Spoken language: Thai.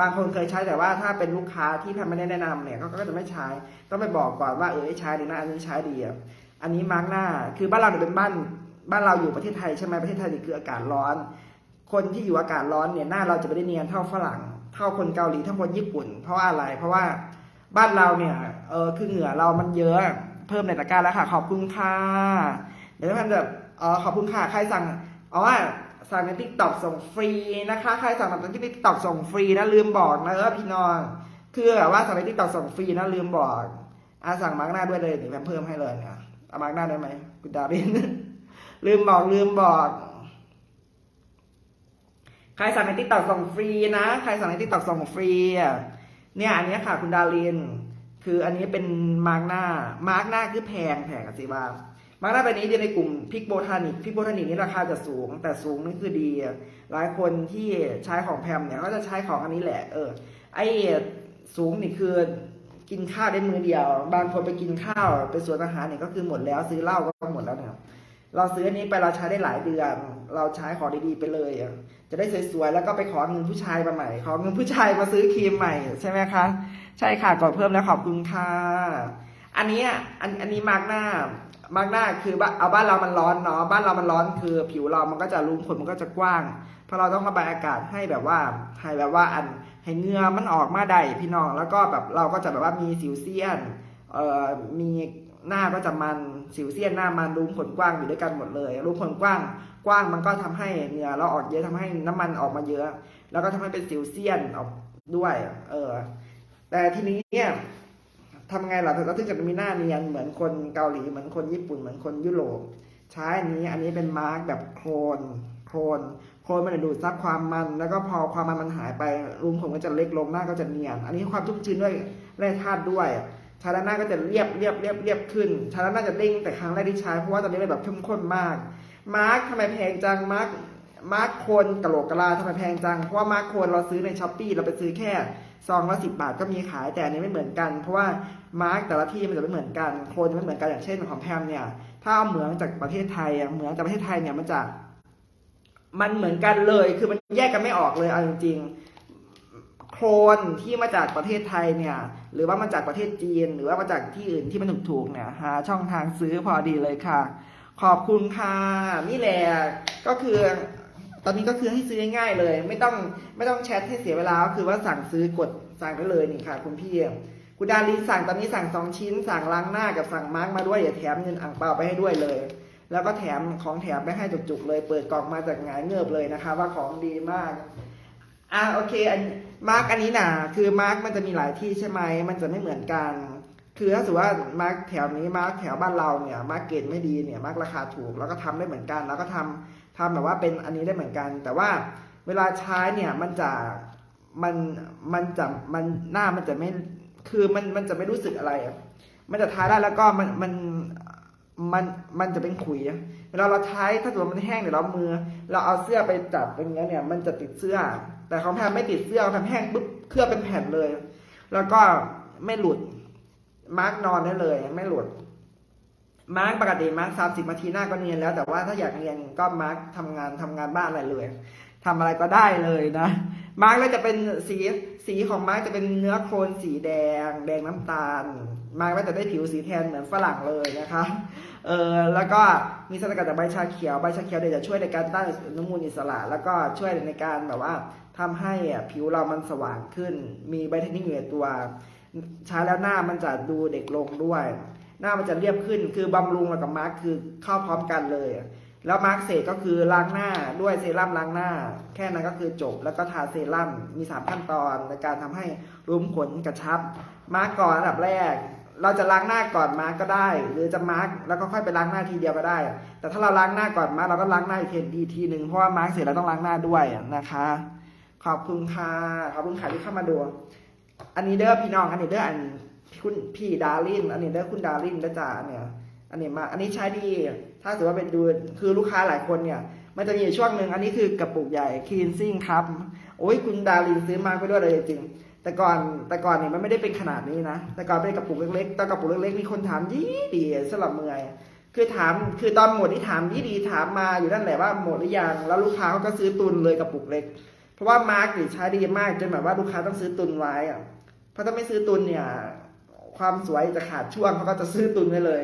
บางคนเคยใช้แต่ว่าถ้าเป็นลูกค้าที่แพมไม่ได้แนะนำเนี่ยก็จะไม่ใช้ ต้องไปบอกก่อนว่าเออใช้ดีนะอันนี้ใช้ดีอะอันนี้มาร์กหน้าคือบ้านเราเนี่ยเป็นบ้านบ้านเราอยู่ประเทศไทยใช่ไหมประเทศไทยนี่คืออากาศร้อน คนที่อยู่อากาศร้อนเนี่ยหน้าเราจะไม่ได้เนียนเท่าฝรั่ง เท่าคนเกาหลีเท่าคนญี่ปุ่น เพราะว่าอะไร เพราะว่าบ้านเราเนี่ยเออคือเหงื่อเรามันเยอะเพิ่มในตะกร้าแล้วค่ะ ขอบคุณค่ะเดี๋ยวท่านแบบเออขอบคุณค่ะใครสั่งอ๋อ สั่งในทิกตอกส่งฟรีนะคะ ใครสั่งในทิกตอกส่งฟรีนะลืมบอกนะเออพี่น้องคือแบบว่าสั่งในทิกตอกส่งฟรีนะลืมบอกอาสั่งมาร์กหน้าด้วยเลยเดี๋ยวแพมเพิ่มให้เลยเนี่ยเอามาร์กหน้าได้ไหมคุณดารินลืมบอกลืมบอกใครสั่งในทิกตอกส่งฟรีนะใครสั่งในทิกตอกส่งฟรีอะเนี่ยอันนี้ค่ะ คุณดารินคืออันนี้เป็นมาร์กหน้า มาร์กหน้าคือแพงแพงสิบ้า มาร์กหน้าแบบนี้เรียในกลุ่มพิกโบทานิกพิกโบทานิกนี่ราคาจะสูง แต่สูงนี่คือดี หลายคนที่ใช้ของแพมเนี่ยก็จะใช้ของอันนี้แหละ เออ ไอ้สูงนี่คือกินข้าวได้มือเดียว บางคนไปกินข้าวไปสวนอาหารเนี่ยก็คือหมดแล้วซื้อเหล้าก็หมดแล้วเนี่ยเราซื้ออันนี้ไปเราใช้ได้หลายเดือน เราใช้ของดีๆไปเลย จะได้สวยๆแล้วก็ไปขอเงินผู้ชายมาใหม่ ขอเงินผู้ชายมาซื้อครีมใหม่ใช่ไหมคะ ใช่ค่ะกดเพิ่มแล้วขอบคุณค่ะ อันนี้อันอันนี้มาร์กหน้า มากหน้าคือบ้านเอาบ้านเรามันร้อนเนาะบ้านเรามันร้อนคือ ผิวเรามันก็จะรูมขนมันก็จะกว้างเพราะเราต้องระบายอากาศให้แบบว่าให้แบบว่าอันให้เหงือมันออกมาได้พี่น้องแล้วก็แบบเราก็จะแบบว่ามีสิวเซียนเอ่อมีหน้าก็จะมันสิวเซียนหน้ามันรูมขนกว้างอยู่ด้วยกันหมดเลยรูมขนกว้างกว้างมันก็ทำให้เหงื่อเราออกเยอะทำให้น้ำมันออกมาเยอะ แล้วก็ทำให้เป็นสิวเซียนออกด้วย เออแต่ทีนี้เนี่ย ทำไงล่ะเราถึงจะมีหน้าเนียนเหมือนคนเกาหลีเหมือนคนญี่ปุ่นเหมือนคนยุโรปใช้อันนี้อันนี้เป็นมาร์กแบบโครนโครนโครนมันจะดูดซับความมัน แล้วก็พอความมันมันหายไปรูมผมก็จะเล็กลงหน้าก็จะเนียน อันนี้ความชุ่มชื้นด้วยแร่ธาตุด้วยชาด้านหน้าก็จะเรียบเรียบเรียบเรียบขึ้นชาด้านหน้าจะเด้งแต่ครั้งแรกที่ใช้เพราะว่าตอนนี้มันแบบเข้มข้นมากมาร์กทำไมแพงจังมาร์กมาร์กโคนกะโหลกกะลาทำไมแพงจังเพราะว่ามาร์กโคนเราซื้อในช้อปปี้เราไปซื้อแค่ ซองละสิบาทก็มีขายแต่อันนี้ไม่เหมือนกัน เพราะว่ามาร์กแต่ละที่มันจะไม่เหมือนกันโคนจะไม่เหมือนกันอย่างเช่นของแพมเนี่ย ถ้าเอาเหมืองจากประเทศไทยอะเหมืองจากประเทศไทยเนี่ยมันจะ มันเหมือนกันเลย คือมันแยกกันไม่ออกเลยเอาจริงๆโครนที่มาจากประเทศไทยเนี่ย หรือว่ามาจากประเทศจีน หรือว่ามาจากที่อื่นที่มันถูกๆเนี่ยหาช่องทางซื้อพอดีเลยค่ะ ขอบคุณค่ะนี่แหละก็คือ ตอนนี้ก็คือให้ซื้อง่ายๆเลย ไม่ต้องไม่ต้องแชทให้เสียเวลาก็คือว่าสั่งซื้อกดสั่งได้เลยนี่ค่ะ คุณพี่คุณดารินสั่งตอนนี้สั่งสองชิ้น สั่งล้างหน้ากับสั่งมาร์กมาด้วยอย่าแถมเงินอ่างเปล่าไปให้ด้วยเลย แล้วก็แถมของแถมไปให้จุกๆเลย เปิดกล่องมาจากหงายเงือบเลยนะคะ ว่าของดีมากอะโอเคอันมาร์กอันนี้นะคือมาร์กมันจะมีหลายที่ใช่ไหมมันจะไม่เหมือนกันคือถ้าสมมติว่ามาร์กแถวนี้มาร์กแถวบ้านเราเนี่ยมาร์กเกรดไม่ดีเนี่ยมาร์กราคาถูกแล้วก็ทำได้เหมือนกัน แล้วก็ทำ ทำแบบว่าเป็นอันนี้ได้เหมือนกัน แต่ว่าเวลาใช้เนี่ยมันจะมันมันจะมันหน้ามันจะไม่คือมันมันจะไม่รู้สึกอะไรอะมันจะทาได้แล้วก็มันมันมันมันจะเป็นขุย เวลาเราใช้ถ้าสมมติมันแห้งเดี๋ยวเรามือ เราเอาเสื้อไปจับอย่างเงี้ยเนี่ยมันจะติดเสื้อ แต่ของแพมไม่ติดเสื้อของแพมแห้งปุ๊บเคลือบเป็นแผ่นเลย แล้วก็ไม่หลุดมาร์กนอนได้เลย ไม่หลุด มาร์กปกติมาร์กสามสิบนาทีหน้าก็เนียนแล้ว แต่ว่าถ้าอยากเนียนก็มาร์กทำงานทำงานบ้านอะไรเลยทำอะไรก็ได้เลยนะ มาร์กแล้วจะเป็นสีสีของมาร์กจะเป็นเนื้อโครนสีแดง แดงน้ำตาล มาร์กก็จะได้ผิวสีแทนเหมือนฝรั่งเลยนะคะ เออแล้วก็มีสารกัดจากใบชาเขียวใบชาเขียวเดี๋ยวจะช่วยในการต้านอนุมูลอิสระ แล้วก็ช่วยในการแบบว่าทำให้อะผิวเรามันสว่างขึ้น มีไบเทนนิ่งอยู่ในตัว ใช้แล้วหน้ามันจะดูเด็กลงด้วย หน้ามันจะเรียบขึ้น คือบำรุงแล้วกับมาร์คคือเข้าพร้อมกันเลยแล้วมาร์คเสร็จก็คือล้างหน้าด้วยเซรั่มล้างหน้า แค่นั้นก็คือจบแล้วก็ทาเซรั่มมีสามขั้นตอนในการทำให้รูมขนกระชับ มาร์กก่อนอันดับแรก เราจะล้างหน้าก่อนมาร์กก็ได้ หรือจะมาร์กแล้วก็ค่อยไปล้างหน้าทีเดียวก็ได้ แต่ถ้าเราล้างหน้าก่อนมาร์กเราก็ล้างหน้าอีกทีทีหนึ่งเพราะว่ามาร์กเสร็จเราต้องล้างหน้าด้วยนะคะ ขอบคุณค่ะขอบคุณค่ะที่เข้ามาดู อันนี้เด้อพี่น้องอันนี้เด้ออัน คุณพี่ดารินอันนี้เด้คุณดารินเด้จ่าเนี่ยอันนี้มาอันนี้ใช้ดี ถ้าสมมติว่าเป็นดูคือลูกค้าหลายคนเนี่ย มันจะมีช่วงหนึ่งอันนี้คือกระปุกใหญ่ cleansing ครับโอ้ยคุณดารินซื้อมาไปด้วยเลยจริง แต่ก่อนแต่ก่อนเนี่ยมันไม่ได้เป็นขนาดนี้นะ แต่ก่อนเป็นกระปุกเล็กๆแต่กระปุกเล็กๆมีคนถามยี่ดีสลับเมื่อยคือถามคือตอนหมดที่ถามยี่ดีถามมาอยู่นั่นแหละว่าหมดหรือยังแล้วลูกค้าเขาก็ซื้อตุนเลยกระปุกเล็ก เพราะว่ามาร์กนี่ใช้ดีมากจนแบบว่าลูกค้าต้องซื้อตุนไว้อะเพราะถ้าไม่ซื้อตุนเนี่ย ความสวยจะขาดช่วงเขาก็จะซื้อตุนไว้เลย